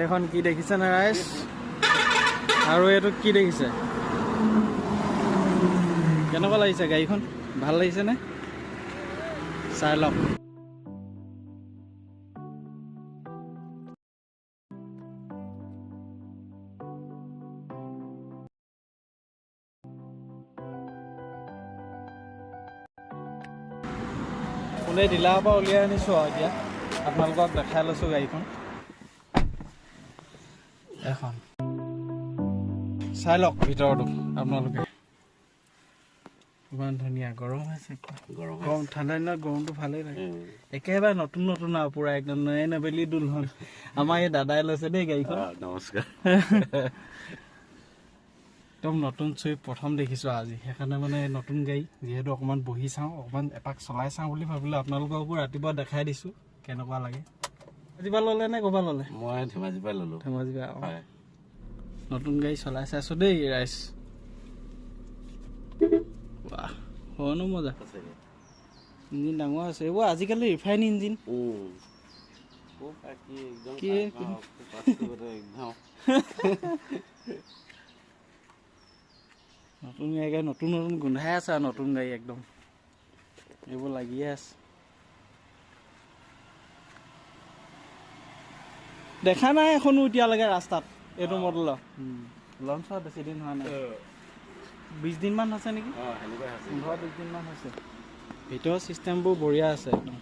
এইখন কি দেখিছে নে ৰাইজ আৰু এইটো কি দেখিছে? কেনেকুৱা লাগিছে গাড়ীখন? ভাল লাগিছে নে? চাই লওক। কোনে ডিলাৰৰ পৰা উলিয়াই আনিছোঁ আৰু এতিয়া? আপোনালোকক দেখাই লৈছোঁ গাড়ীখন। এখন। চাই লওক ভিতৰতো আপোনালোকে। ইমান ধুনীয়া গৰম হৈছে গৰম ঠাণ্ডা দিনত গৰমটো ভালেই লাগে। একেবাৰে নতুন নতুন আৰু পুৰা একদম নয়ে নেবেলি দুলহন আমাৰ এই দাদাই লৈছে দেই গাড়ীখন। নমস্কাৰ। একদম নতুন চুইপ প্ৰথম দেখিছোঁ আজি। সেইকাৰণে মানে নতুন গাড়ী যিহেতু অকণমান বহি চাওঁ অকণমান এপাক চলাই চাওঁ বুলি ভাবিলোঁ আপোনালোককো ৰাতিপুৱা দেখাই দিছোঁ কেনেকুৱা লাগে। ৰাতিপুৱা ল'লে নে ক'ৰবাত ল'লে? মই ধেমাজিৰ পৰা ল'লোঁ। ধেমাজি পৰা হয়। নতুন গাড়ী চলাই চাইছোঁ দেই ৰাইজ। বাহ হয়নো মজা। ইঞ্জিন ডাঙৰ আছে। এইবোৰ আজিকালি ৰিফাইন ইঞ্জিন। নতুন গাড়ী নতুন নতুন গোন্ধাই আছে আৰু নতুন গাড়ী একদম। এইবোৰ লাগিয়ে আছে। দেখা নাই এখনো এতিয়ালৈকে ৰাস্তাত এইটো মডেলৰ। লঞ্চ হোৱা বেছি দিন হোৱা নাই। বিছ দিনমান হৈছে নেকি? পোন্ধৰ বিছ দিনমান হৈছে। ভিতৰৰ চিষ্টেমবোৰ বঢ়িয়া আছে। একদম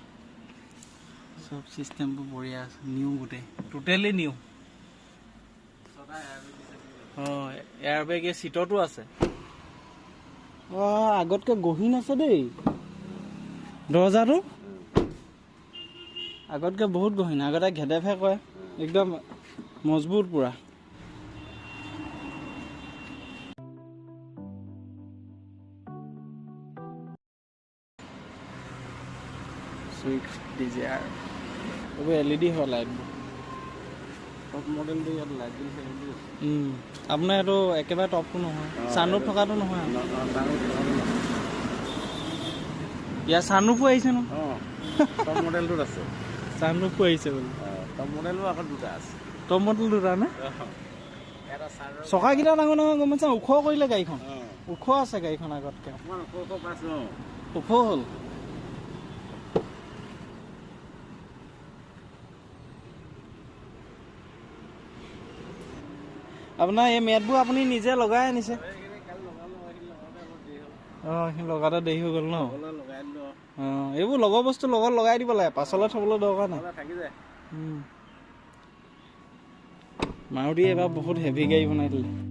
চব চিষ্টেমবোৰ বঢ়িয়া আছে নিউ গোটেই। টোটেলি নিউ অঁ এয়াৰ বেগ এই চিটতো আছে। অঁ আগতকৈ গহীন আছে দেই। দৰ্জাটো? আগতকৈ বহুত গহীন আগতে ঘেদেফে কয়। একদম মজবুত পূৰা। চুইফ্ট ডিজায়াৰ এইবোৰ এল ই ডি হয় লাইটবোৰ টপ মডেলটো ইয়াত লাইট দিছে বুলি উম, আপোনাৰ এইটো একেবাৰে টপটো নহয়। চানৰুফ থকাটো নহয়। আৰু। ইয়াৰ চানৰুফো আহিছে ন? অঁ টপ মডেলটোত আছে। চানৰুফো আহিছে বোলে। টপ মডেলো আকৌ দুটা আছে। টপ মডেল দুটা নে? এটা চাৰ্জৰ চকাকেইটা ডাঙৰ ডাঙৰ গম পাইছা? ওখ কৰিলে গাড়ীখন। ওখ আছে গাড়ীখন আগতকৈ। ওখ হ'ল। আপোনাৰ এই মেটবোৰ আপুনি নিজে লগাই আনিছে? অঁ সি লগাতে দেৰি হৈ গ'ল ন? অঁ এইবোৰ লগৰ বস্তু লগত লগাই দিব লাগে পাছলৈ থ'বলৈ দৰকাৰ নাই। মাৰুতি এবাৰ বহুত হেভি গাড়ী বনাই দিলে।